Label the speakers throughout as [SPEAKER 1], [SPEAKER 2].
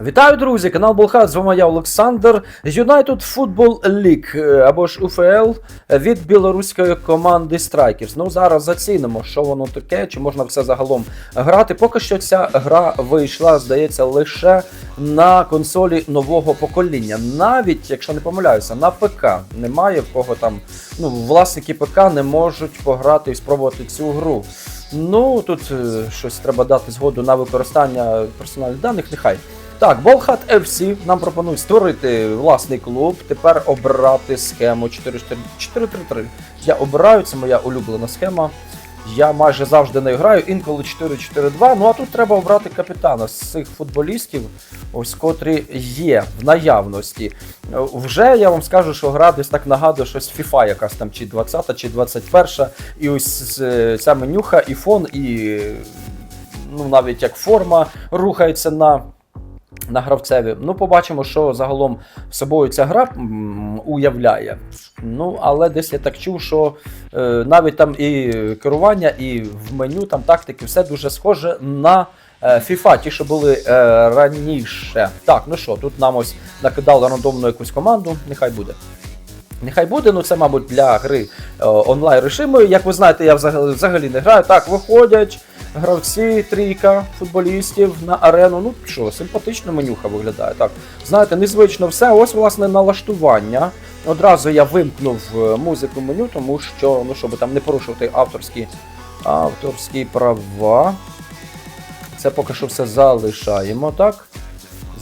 [SPEAKER 1] Вітаю, друзі! Канал Болхат, з вами я Олександр. United Football League е, або ж УФЛ від білоруської команди Strikers. Ну зараз зацінимо, що воно таке, чи можна все загалом грати. Поки що ця гра вийшла, здається, лише на консолі нового покоління. Навіть, якщо не помиляюся, на ПК немає в кого там. Ну, власники ПК не можуть пограти і спробувати цю гру. Ну тут е, щось треба дати згоду на використання персональних даних. Нехай. Так, Болхат FC нам пропонують створити власний клуб, тепер обрати схему 4-4-3. Я обираю, це моя улюблена схема. Я майже завжди не граю, інколи 4-4-2. Ну а тут треба обрати капітана з цих футболістів, ось котрі є в наявності. Вже я вам скажу, що гра десь так нагадує щось FIFA якась там, чи 20 чи 21 І ось е, ця менюха, і фон, і ну, навіть як форма рухається на на гравцеві. Ну, побачимо, що загалом собою ця гра уявляє. Ну, але десь я так чув, що е, навіть там і керування, і в меню там тактики, все дуже схоже на е, FIFA, ті, що були е, раніше. Так, ну що, тут нам ось накидали рандомну якусь команду, нехай буде. Нехай буде, ну це, мабуть, для гри е, онлайн режиму. Як ви знаєте, я взагалі, взагалі не граю. Так, виходять гравці, трійка футболістів на арену. Ну що, симпатично менюха виглядає. Так, знаєте, незвично все. Ось, власне, налаштування. Одразу я вимкнув е, музику меню, тому що, ну, щоб там не порушувати авторські, авторські права. Це поки що все залишаємо, так?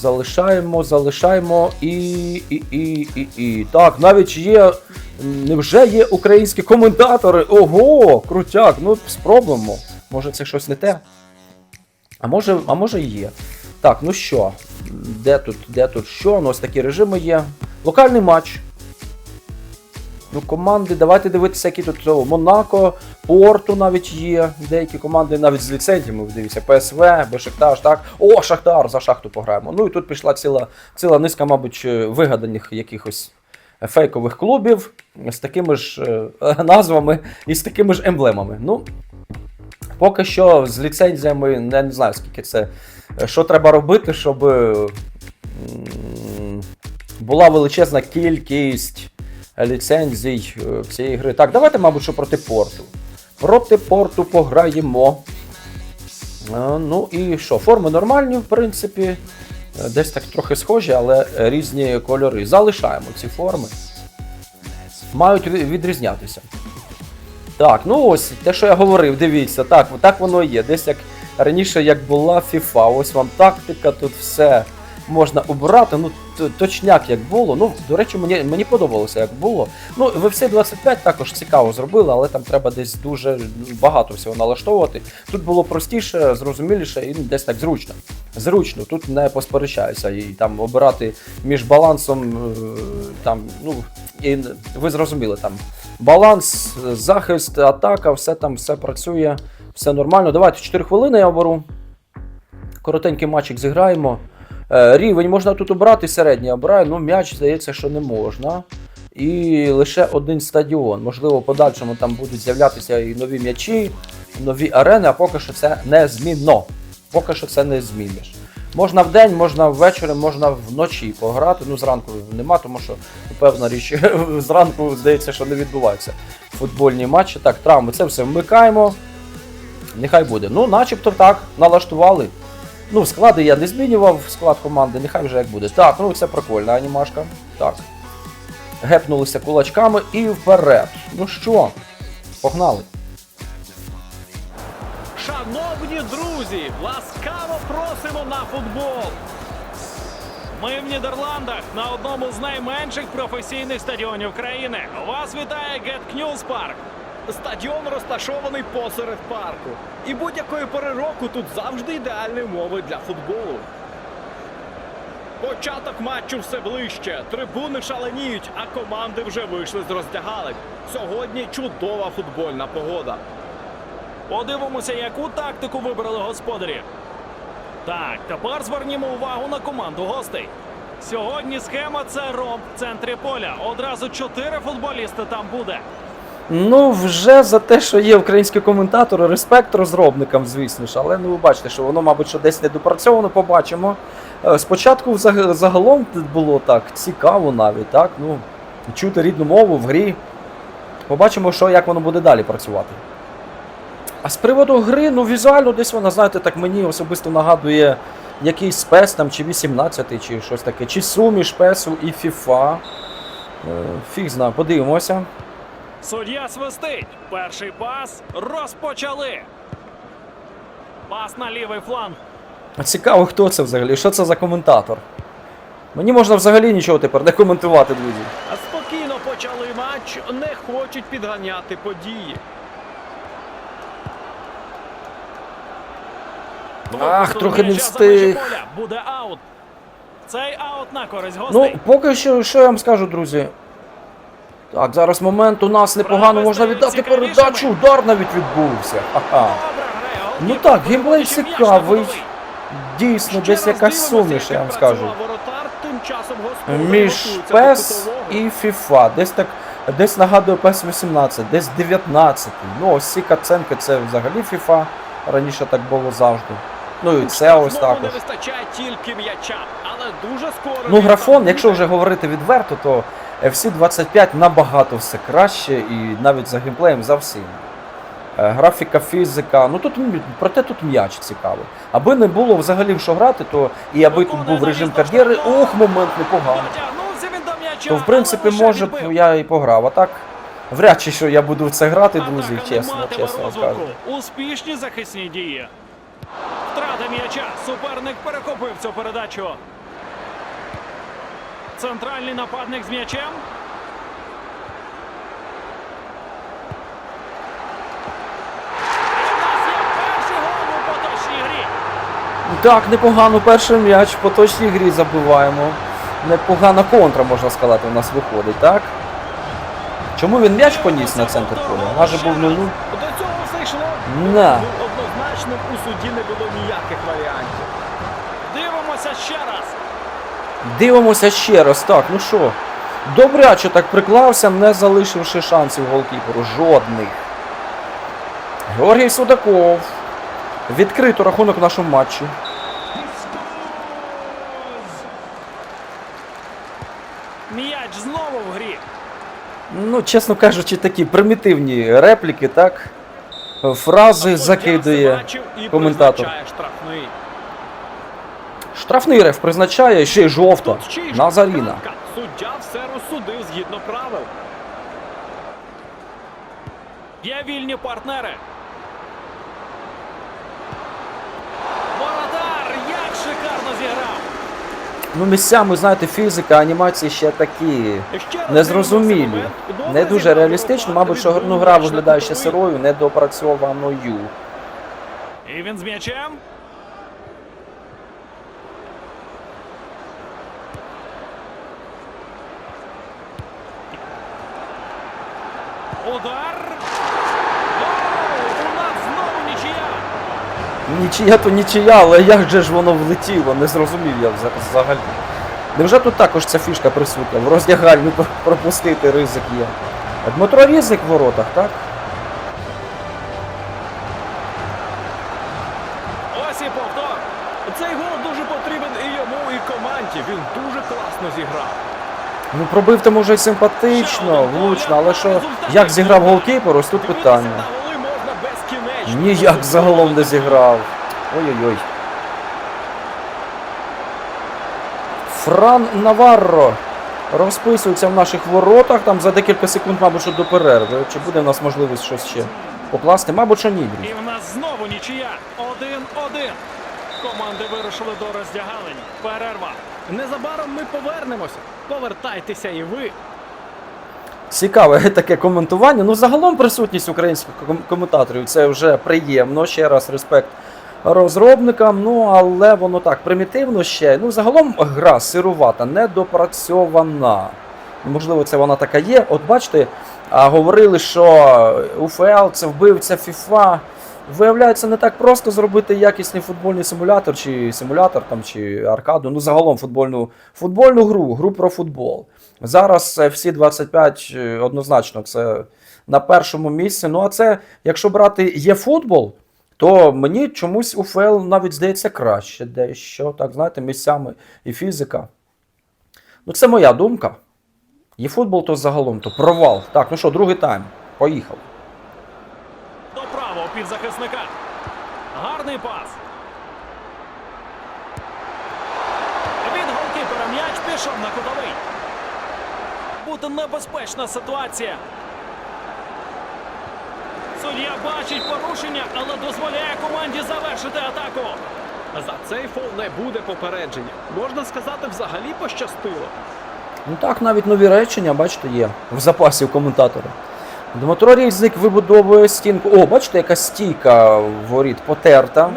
[SPEAKER 1] Залишаємо, залишаємо і. і, і, і, і. Так, навіть є. Невже є українські коментатори? Ого! Крутяк! Ну, спробуємо. Може це щось не те? А може, а може є. Так, ну що? Де тут, де тут що? Ну, ось такі режими є. Локальний матч. Ну, команди, давайте дивитися, які тут о, Монако, Порту навіть є. Деякі команди навіть з ліцензіями, дивіться, ПСВ, Бешикташ, так. О, Шахтар, за шахту пограємо. Ну і тут пішла ціла, ціла низка, мабуть, е, вигаданих якихось фейкових клубів з такими ж е, назвами і з такими ж емблемами. Ну, поки що з ліцензіями я не знаю, скільки це. е, Що треба робити, щоб була величезна кількість ліцензій е, цієї гри. Так, давайте, мабуть, що проти порту. Проти порту пограємо. Е, Ну і що? Форми нормальні, в принципі. Е, Десь так трохи схожі, але різні кольори. Залишаємо ці форми. Мають відрізнятися. Так, ну ось те, що я говорив, дивіться, так, так воно і є. Десь як раніше, як була FIFA, ось вам тактика, тут все можна обирати. Ну, точняк як було. Ну, до речі, мені, мені подобалося, як було. Ну, VFC 25 також цікаво зробили, але там треба десь дуже багато всього налаштовувати. Тут було простіше, зрозуміліше і десь так зручно. Зручно, тут не посперечаюся. І там обирати між балансом, е, там, ну, і ви зрозуміли там. Баланс, захист, атака, все там все працює, все нормально. Давайте 4 хвилини я оберу. Коротенький матчик зіграємо. Е, Рівень можна тут обрати, середній обираю, ну м'яч здається, що не можна. І лише один стадіон. Можливо, в подальшому там будуть з'являтися і нові м'ячі, нові арени, а поки що це не змінно. Поки що це не зміниш. Можна в день, можна ввечері, можна вночі пограти. Ну, зранку нема, тому що певна річ, зранку здається, що не відбуваються футбольні матчі. Так, травми, це все вмикаємо. Нехай буде. Ну, начебто так, налаштували. Ну, склади я не змінював, склад команди, нехай вже як буде. Так, ну це прикольна анімашка. Так. Гепнулися кулачками і вперед. Ну що, погнали.
[SPEAKER 2] Шановні друзі, ласкаво просимо на футбол. Ми в Нідерландах на одному з найменших професійних стадіонів країни. Вас вітає Get News Park. Стадіон розташований посеред парку. І будь-якої пори року тут завжди ідеальні умови для футболу. Початок матчу все ближче. Трибуни шаленіють, а команди вже вийшли з роздягалень. Сьогодні чудова футбольна погода. Подивимося, яку тактику вибрали господарі. Так, тепер звернімо увагу на команду гостей. Сьогодні схема це ромб в центрі поля. Одразу чотири футболісти там буде.
[SPEAKER 1] Ну, вже за те, що є українські коментатори, респект розробникам, звісно ж, але ну ви бачите, що воно, мабуть, що десь недопрацьовано, побачимо. Е, Спочатку загалом було так цікаво навіть, так? Ну, чути рідну мову в грі. Побачимо, що як воно буде далі працювати. А з приводу гри, ну візуально десь вона, знаєте, так мені особисто нагадує якийсь спец там, чи 18, чи щось таке, чи суміш песу і FIFA. Е, Фіг знає, подивимося.
[SPEAKER 2] Суддя свистить. Перший пас розпочали. Пас на лівий фланг.
[SPEAKER 1] А Цікаво, хто це взагалі? Що це за коментатор? Мені можна взагалі нічого тепер не коментувати, друзі.
[SPEAKER 3] А спокійно почали матч, не хочуть підганяти події.
[SPEAKER 1] Ах, трохи не встиг.
[SPEAKER 2] Буде аут. Цей аут на користь
[SPEAKER 1] Ну, поки що, що я вам скажу, друзі. Так, зараз момент у нас непогано можна віддати передачу. Удар навіть відбувся. Ха-ха. Ну так, геймплей цікавий. Дійсно, десь якась суміш, я вам скажу. Між PES і FIFA. Десь так, десь нагадує PES 18, десь 19. Ну, ось ці каценки це взагалі FIFA. Раніше так було завжди. Ну і це ось також. Ну, графон, якщо вже говорити відверто, то FC25 набагато все краще і навіть за геймплеєм за всім. Е, Графіка, фізика, ну тут проте тут м'яч цікавий. Аби не було взагалі в що грати, то і аби тут був режим кар'єри, ох, момент непоганий. То в принципі, може б я і пограв. А так, вряд чи що я буду в це грати, друзі, чесно, чесно вам
[SPEAKER 2] розвитку.
[SPEAKER 1] кажу.
[SPEAKER 2] Успішні захисні дії. Втрата м'яча. Суперник перехопив цю передачу. Центральний нападник з м'ячем.
[SPEAKER 1] Так, непогано перший м'яч в поточній грі забиваємо. Непогана контра, можна сказати, у нас виходить, так? Чому він м'яч поніс на центр поля? Майже був 0-0.
[SPEAKER 3] До цього все йшло.
[SPEAKER 1] На.
[SPEAKER 3] Однозначно у суді не було ніяких варіантів.
[SPEAKER 2] Дивимося ще раз.
[SPEAKER 1] Дивимося ще раз. Так, ну що? Добряче так приклався, не залишивши шансів голкіперу. Жодних. Георгій Судаков. Відкрито рахунок в нашому матчі.
[SPEAKER 2] М'яч знову в грі.
[SPEAKER 1] Ну, чесно кажучи, такі примітивні репліки, так? Фрази закидує коментатор.
[SPEAKER 3] Штрафний.
[SPEAKER 1] Реф призначає, ще й
[SPEAKER 3] й
[SPEAKER 1] Назаріна.
[SPEAKER 3] Суддя все розсудив згідно правил.
[SPEAKER 2] Є вільні партнери. Воротар! Як шикарно зіграв!
[SPEAKER 1] Ну, місцями, знаєте, фізика, анімації ще такі незрозумілі. Не дуже реалістично, мабуть, що ну, гра виглядає ще сирою, недопрацьованою.
[SPEAKER 2] І він з м'ячем. Удар. У нас знову нічия.
[SPEAKER 1] Нічия то нічия, але як же ж воно влетіло, не зрозумів я вза- взагалі. Невже тут також ця фішка присутня? В роздягальню пропустити ризик є. Дмитро Різик в воротах, так? Ну пробив там уже симпатично, влучно, але що, як зіграв голкіпер, ось тут питання. Ніяк загалом не зіграв. Ой-ой-ой. Фран Наварро розписується в наших воротах. Там за декілька секунд, мабуть, що до перерви. Чи буде в нас можливість щось ще покласти? Мабуть, що ні.
[SPEAKER 2] І в нас знову нічия. Один-один. Команди вирушили до роздягалень. Перерва.
[SPEAKER 3] Незабаром ми повернемося. Повертайтеся і ви.
[SPEAKER 1] Цікаве таке коментування. Ну, загалом присутність українських ком- коментаторів це вже приємно. Ще раз респект розробникам. Ну, але воно так примітивно ще. Ну, загалом гра сирувата, недопрацьована. Можливо, це вона така є. От бачите, говорили, що УФЛ це вбивця FIFA. Виявляється, не так просто зробити якісний футбольний симулятор, чи симулятор там, чи аркаду. Ну, загалом футбольну, футбольну гру, гру про футбол. Зараз е, всі 25 е, однозначно це на першому місці. Ну а це, якщо брати є футбол, то мені чомусь УФЛ навіть здається краще дещо, так знаєте, місцями і фізика. Ну, це моя думка. Є футбол, то загалом, то провал. Так, ну що, другий тайм. Поїхав.
[SPEAKER 2] До правого півзахисника. Гарний пас. Від голкіпера м'яч пішов на кутовий. Буде небезпечна ситуація. Суддя бачить порушення, але дозволяє команді завершити атаку.
[SPEAKER 3] За цей фол не буде попередження. Можна сказати, взагалі пощастило.
[SPEAKER 1] Ну так, навіть нові речення, бачите, є в запасі у коментатора. Дмитро Різник вибудовує стінку. О, бачите, яка стійка воріт потерта.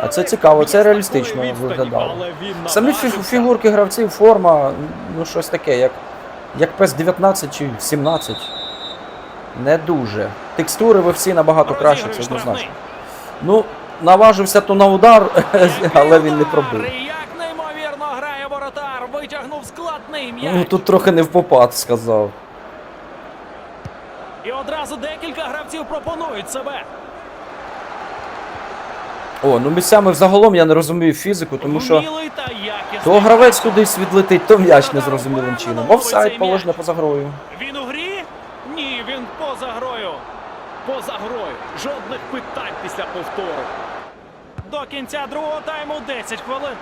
[SPEAKER 1] А це цікаво, це реалістично виглядало. Самі фігурки гравців, форма, ну щось таке, як, як PES 19 чи 17. Не дуже. Текстури ви всі набагато краще, це однозначно. Ну, наважився то на удар, але він не пробив. Ну тут трохи не в попад сказав.
[SPEAKER 2] Одразу декілька гравців пропонують себе.
[SPEAKER 1] О, ну місцями взагалом я не розумію фізику, тому що. То гравець кудись відлетить, то м'яч незрозумілим чином. Офсайд положено поза грою.
[SPEAKER 2] Він у грі? Ні, він поза грою.
[SPEAKER 3] Поза грою. Жодних питань після повтору.
[SPEAKER 2] До кінця другого тайму 10 хвилин.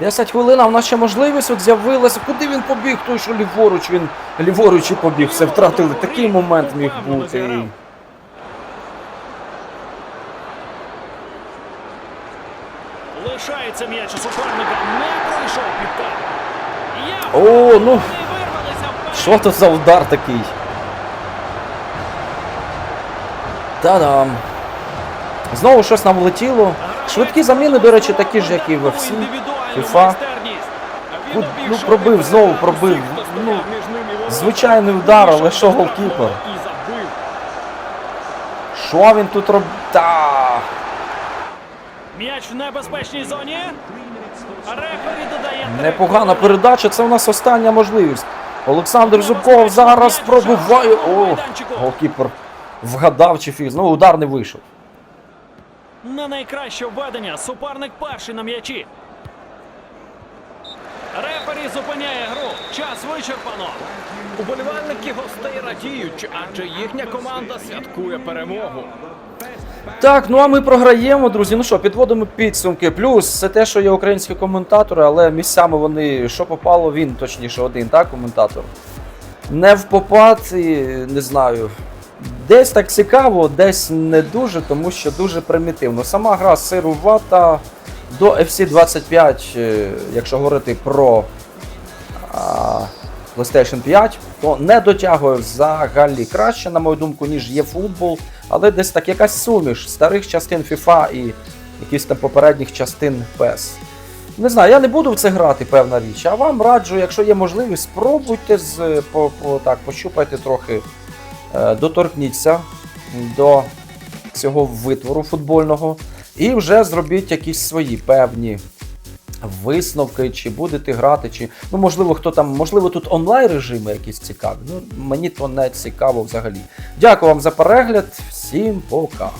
[SPEAKER 1] 10 хвилин, а в нас ще можливість от з'явилася. Куди він побіг? Той, що ліворуч, він ліворуч і побіг. Все втратили. Такий момент міг бути.
[SPEAKER 2] Лишається м'яч у суперника. Не пройшов підкат.
[SPEAKER 1] О, ну. Що то за удар такий? Та-дам. Знову щось нам влетіло. Швидкі заміни, до речі, такі ж, як і в FC, FIFA. Ну, ну, пробив, знову пробив. Ну, звичайний удар, але що голкіпер? Що він тут робить? Та.
[SPEAKER 2] М'яч в небезпечній зоні. Рефері додає
[SPEAKER 1] Непогана передача, це у нас остання можливість. Олександр Зубков зараз пробиває. О, голкіпер вгадав чи фіз. Ну, удар не вийшов.
[SPEAKER 2] Не найкраще введення. Суперник перший на м'ячі. Рефері зупиняє гру. Час вичерпано.
[SPEAKER 3] Уболівальники гостей радіють, адже їхня команда святкує перемогу.
[SPEAKER 1] Так, ну а ми програємо, друзі. Ну що, підводимо підсумки. Плюс це те, що є українські коментатори, але місцями вони що попало, він точніше один, так, коментатор. Не в попад, і не знаю. Десь так цікаво, десь не дуже, тому що дуже примітивно. Сама гра сирувата до FC25, е, якщо говорити про а, PlayStation 5, то не дотягує взагалі краще, на мою думку, ніж є футбол, але десь так якась суміш старих частин FIFA і якихось там попередніх частин PES. Не знаю, я не буду в це грати, певна річ. А вам раджу, якщо є можливість, спробуйте з, по, по, так, пощупайте трохи, доторкніться до цього витвору футбольного і вже зробіть якісь свої певні висновки, чи будете грати, чи ну можливо, хто там, можливо, тут онлайн режими якісь цікаві. Ну мені то не цікаво взагалі. Дякую вам за перегляд. Всім пока.